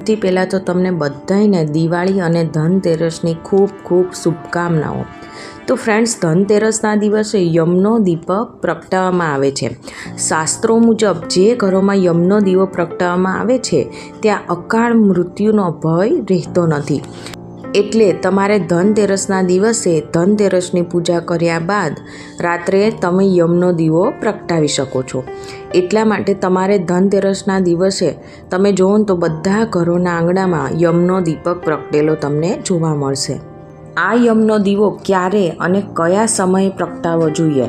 સૌથી પહેલાં તો તમને બધાને દિવાળી અને ધનતેરસની ખૂબ ખૂબ શુભકામનાઓ. તો ફ્રેન્ડ્સ ધનતેરસના દિવસે યમનો દીપક પ્રગટાવવામાં આવે છે. શાસ્ત્રો મુજબ જે ઘરોમાં યમનો દીવો પ્રગટાવવામાં આવે છે, ત્યાં અકાળ મૃત્યુનો ભય રહેતો નથી. એટલે તમારે ધનતેરસના દિવસે ધનતેરસની પૂજા કર્યા બાદ રાત્રે તમે યમનો દીવો પ્રગટાવી શકો છો. એટલા માટે તમારે ધનતેરસના દિવસે તમે જુઓ તો બધા ઘરોના આંગણામાં યમનો દીપક પ્રગટેલો તમને જોવા મળશે. આ યમનો દીવો ક્યારે અને કયા સમયે પ્રગટાવવો જોઈએ?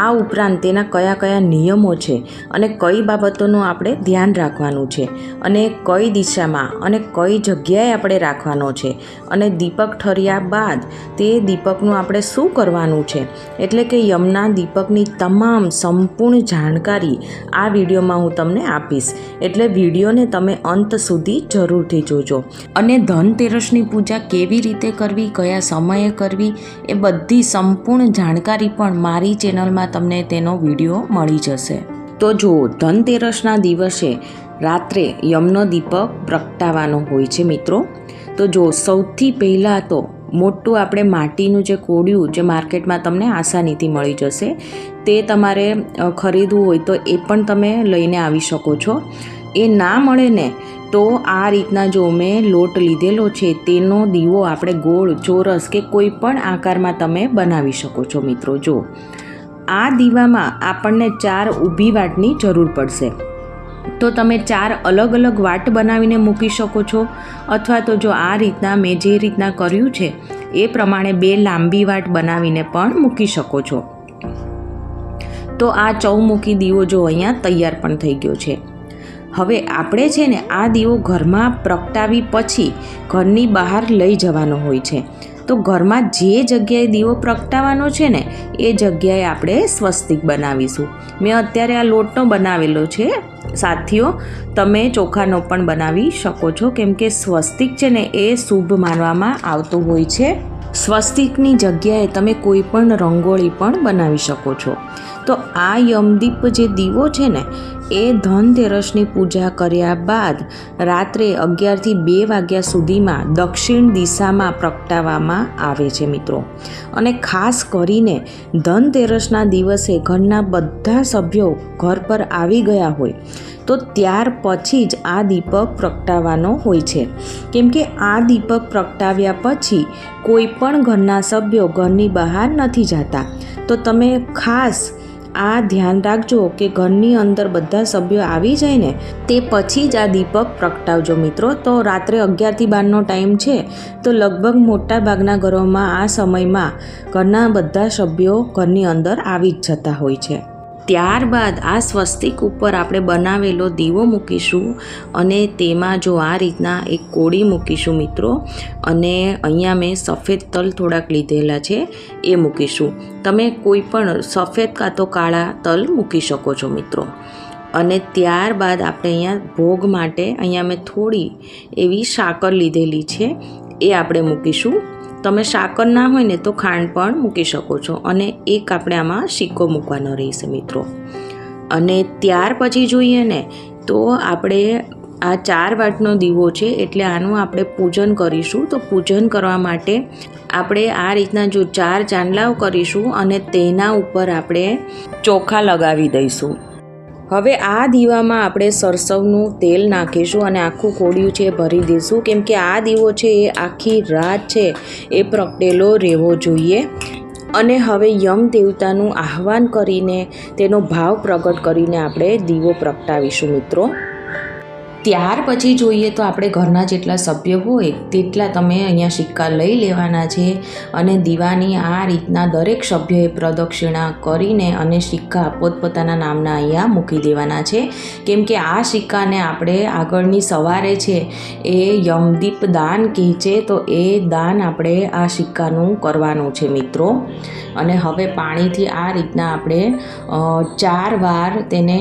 આ ઉપરાંત તેના કયા કયા નિયમો છે અને કઈ બાબતોનું આપણે ધ્યાન રાખવાનું છે અને કઈ દિશામાં અને કઈ જગ્યાએ આપણે રાખવાનો છે? અને દીપક ઠર્યા બાદ તે દીપકનું આપણે શું કરવાનું છે? એટલે કે યમના દીપકની તમામ સંપૂર્ણ જાણકારી આ વિડીયોમાં હું તમને આપીશ. એટલે વિડીયોને તમે અંત સુધી જરૂરથી જોજો. અને ધનતેરસની પૂજા કેવી રીતે કરવી, કયા સમયે કરવી એ બધી સંપૂર્ણ જાણકારી પણ મારી ચેનલમાં તમને તેનો વીડિયો મળી જશે. તો જો ધનતેરસના દિવસે રાત્રે યમનો દીપક પ્રગટાવવાનો હોય છે મિત્રો, તો જો સૌથી પહેલાં તો મોટું આપણે માટીનું જે કોડિયું જે માર્કેટમાં તમને આસાનીથી મળી જશે, તે તમારે ખરીદવું હોય તો એ પણ તમે લઈને આવી શકો છો. એ ના મળે ને તો આ રીતના જો મેં લોટ લીધેલો છે, તેનો દીવો આપણે ગોળ, ચોરસ કે કોઈ પણ આકારમાં તમે બનાવી શકો છો મિત્રો. જો, આ દીવામાં આપણને ચાર ઊભી વાટની જરૂર પડશે. તો તમે ચાર અલગ અલગ વાટ બનાવીને મૂકી શકો છો, અથવા તો જો આ રીતના મેં જે રીતના કર્યું છે, એ પ્રમાણે બે લાંબી વાટ બનાવીને પણ મૂકી શકો છો. તો આ ચૌમુખી દીવો જો અહીંયા તૈયાર પણ થઈ ગયો છે. હવે આપણે છે ને આ દીવો ઘરમાં પ્રગટાવી પછી ઘરની બહાર લઈ જવાનો હોય છે. તો ઘરમાં જે જગ્યાએ દીવો પ્રગટાવવાનો છે ને, એ જગ્યાએ આપણે સ્વસ્તિક બનાવીશું. મેં અત્યારે આ લોટનો બનાવેલો છે. સાથીઓ, તમે ચોખાનો પણ બનાવી શકો છો. કેમ કે સ્વસ્તિક છે ને, એ શુભ માનવામાં આવતો હોય છે. સ્વસ્તિકની જગ્યાએ તમે કોઈ પણ રંગોળી પણ બનાવી શકો છો. તો આ યમદીપ જે દીવો છે ને એ ધનતેરસની પૂજા કર્યા બાદ રાત્રે અગિયારથી બે વાગ્યા સુધીમાં દક્ષિણ દિશામાં પ્રગટાવવામાં આવે છે મિત્રો. અને ખાસ કરીને ધનતેરસના દિવસે ઘરના બધા સભ્યો ઘર પર આવી ગયા હોય, તો ત્યાર પછી જ આ દીપક પ્રગટાવવાનો હોય છે. કેમ કે આ દીપક પ્રગટાવ્યા પછી કોઈ પણ ઘરના સભ્યો ઘરની બહાર નથી જતા. તો તમે ખાસ આ ધ્યાન રાખજો કે ઘરની અંદર બધા સભ્યો આવી જાય ને, તે પછી જ આ દીપક પ્રગટાવજો મિત્રો. તો રાત્રે અગિયારથી બારનો ટાઈમ છે, તો લગભગ મોટા ભાગના ઘરોમાં આ સમયમાં ઘરના બધા સભ્યો ઘરની અંદર આવી જ જતા હોય છે. ત્યારબાદ આ સ્વસ્તિક ઉપર આપણે બનાવેલો દીવો મૂકીશું અને તેમાં જો આ રીતના એક કોળી મૂકીશું મિત્રો, અને અહીંયા મેં સફેદ તલ થોડાક લીધેલા છે, એ મૂકીશું. તમે કોઈ પણ સફેદ કાં તો કાળા તલ મૂકી શકો છો મિત્રો. અને ત્યારબાદ આપણે અહીંયા ભોગ માટે અહીંયા મેં થોડી એવી સાકર લીધેલી છે, એ આપણે મૂકીશું. તમે સાકર ના હોય ને તો ખાંડ પણ મૂકી શકો છો અને એક આપણે આમાં સિક્કો મૂકવાનો રહેશે મિત્રો. અને ત્યાર પછી જોઈએ ને તો આપણે આ ચાર વાટનો દીવો છે એટલે આનું આપણે પૂજન કરીશું. તો પૂજન કરવા માટે આપણે આ રીતના જો ચાર ચાંદલાઓ કરીશું અને તેના ઉપર આપણે ચોખા લગાવી દઈશું. હવે આ દીવામાં આપણે સરસવનું તેલ નાખીશું અને આખું કોડિયું છે ભરી દઈશું. કેમ કે આ દીવો છે એ આખી રાત છે એ પ્રગટેલો રહેવો જોઈએ. અને હવે યમ દેવતાનું આહવાન કરીને તેનો ભાવ પ્રગટ કરીને આપણે દીવો પ્રગટાવીશું મિત્રો. ત્યાર પછી જોઈએ તો આપણે ઘરના જેટલા સભ્ય હોય તેટલા તમે અહીંયા સિક્કા લઈ લેવાના છે અને દીવાની આ રીતના દરેક સભ્યએ પ્રદક્ષિણા કરીને અને સિક્કા પોતપોતાના નામના અહીંયા મૂકી દેવાના છે. કેમ કે આ સિક્કાને આપણે આગળની સવારે છે એ યમદીપ દાન કહે છે, તો એ દાન આપણે આ સિક્કાનું કરવાનું છે મિત્રો. અને હવે પાણીથી આ રીતના આપણે ચાર વાર તેને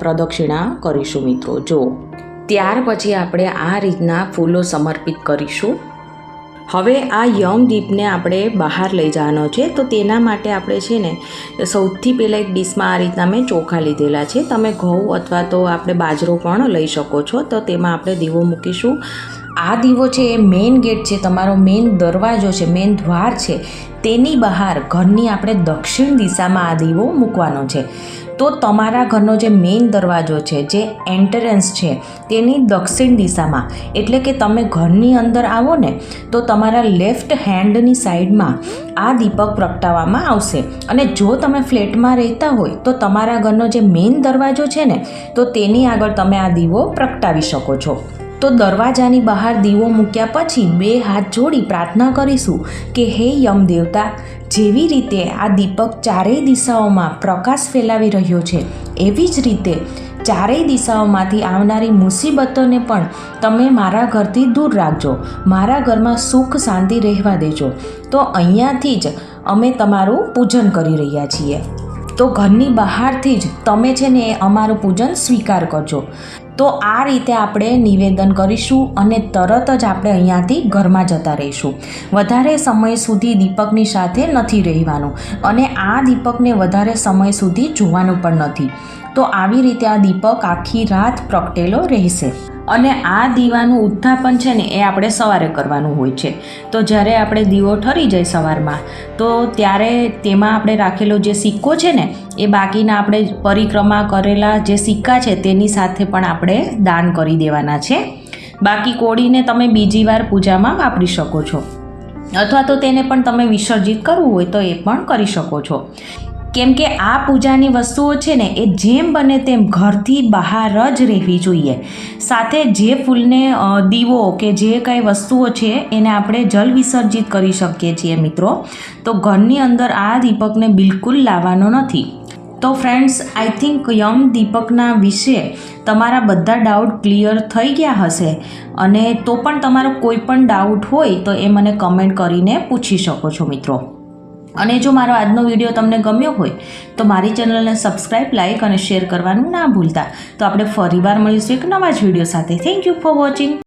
પ્રદક્ષિણા કરીશું મિત્રો. જો ત્યાર પછી આપણે આ રીતના ફૂલો સમર્પિત કરીશું. હવે આ યમ દીપને આપણે બહાર લઈ જવાનો છે, તો તેના માટે આપણે છે ને, સૌથી પહેલાં એક ડીશમાં આ રીતના મેં ચોખા લીધેલા છે. તમે ઘઉં અથવા તો આપણે બાજરો પણ લઈ શકો છો, તો તેમાં આપણે દીવો મૂકીશું. આ દીવો છે એ મેઇન ગેટ છે, તમારો મેઇન દરવાજો છે, મેઇન દ્વાર છે, તેની બહાર ઘરની આપણે દક્ષિણ દિશામાં આ દીવો મૂકવાનો છે. તો તમારા ઘરનો જે મેઇન દરવાજો છે, જે એન્ટરન્સ છે, તેની દક્ષિણ દિશામાં. એટલે કે તમે ઘરની અંદર આવો ને, તો તમારા લેફ્ટ હેન્ડની સાઈડમાં આ દીપક પ્રગટાવવામાં આવશે. અને જો તમે ફ્લેટમાં રહેતા હોય, તો તમારા ઘરનો જે મેઇન દરવાજો છે ને, તો તેની આગળ તમે આ દીવો પ્રગટાવી શકો છો. તો દરવાજાની બહાર દીવો મૂક્યા પછી બે હાથ જોડી પ્રાર્થના કરીશું કે હે યમ દેવતા, જેવી રીતે આ દીપક ચારેય દિશાઓમાં પ્રકાશ ફેલાવી રહ્યો છે, એવી જ રીતે ચારેય દિશાઓમાંથી આવનારી મુસીબતોને પણ તમે મારા ઘરથી દૂર રાખજો, મારા ઘરમાં સુખ શાંતિ રહેવા દેજો. તો અહીંયાથી જ અમે તમારું પૂજન કરી રહ્યા છીએ. તો ઘરની બહારથી જ તમે છે ને એ અમારું પૂજન સ્વીકાર કરજો. તો આ રીતે આપણે નિવેદન કરીશું અને તરત જ આપણે અહીંયાથી ઘરમાં જતા રહીશું. વધારે સમય સુધી દીપકની સાથે નથી રહેવાનું અને આ દીપકને વધારે સમય સુધી જોવાનું પણ નથી. તો આવી રીતે આ દીપક આખી રાત પ્રગટેલો રહેશે. અને આ દીવાનું ઉત્થાપન છે ને એ આપણે સવારે કરવાનું હોય છે. તો જ્યારે આપણે દીવો ઠરી જાય સવારમાં, તો ત્યારે તેમાં આપણે રાખેલો જે સિક્કો છે ને, એ બાકીના આપણે પરિક્રમા કરેલા જે સિક્કા છે તેની સાથે પણ આપણે દાન કરી દેવાના છે. બાકી કોળીને તમે બીજી વાર પૂજામાં વાપરી શકો છો. અથવા તો તેને પણ તમે વિસર્જિત કરવું હોય તો એ પણ કરી શકો છો. કેમ કે આ પૂજાની વસ્તુઓ છે ને, એ જેમ બને તેમ ઘરથી બહાર જ રહેવી જોઈએ. સાથે જે ફૂલને દીવો કે જે કાંઈ વસ્તુઓ છે, એને આપણે જલ વિસર્જિત કરી શકીએ છીએ મિત્રો. તો ઘરની અંદર આ દીપકને બિલકુલ લાવવાનો નથી. તો ફ્રેન્ડ્સ આઈ થિંક યમ દીપકના વિશે તમારા બધા ડાઉટ ક્લિયર થઈ ગયા હશે. અને તો પણ તમારો કોઈ પણ ડાઉટ હોય તો એ મને કમેન્ટ કરીને પૂછી શકો છો મિત્રો. અને જો મારો આજનો વીડિયો તમને ગમ્યો હોય, તો મારી ચેનલને સબસ્ક્રાઈબ લાઇક અને શેર કરવાનું ના ભૂલતા. તો આપણે ફરીવાર મળીશું એક નવા જ વીડિયો સાથે. Thank you for watching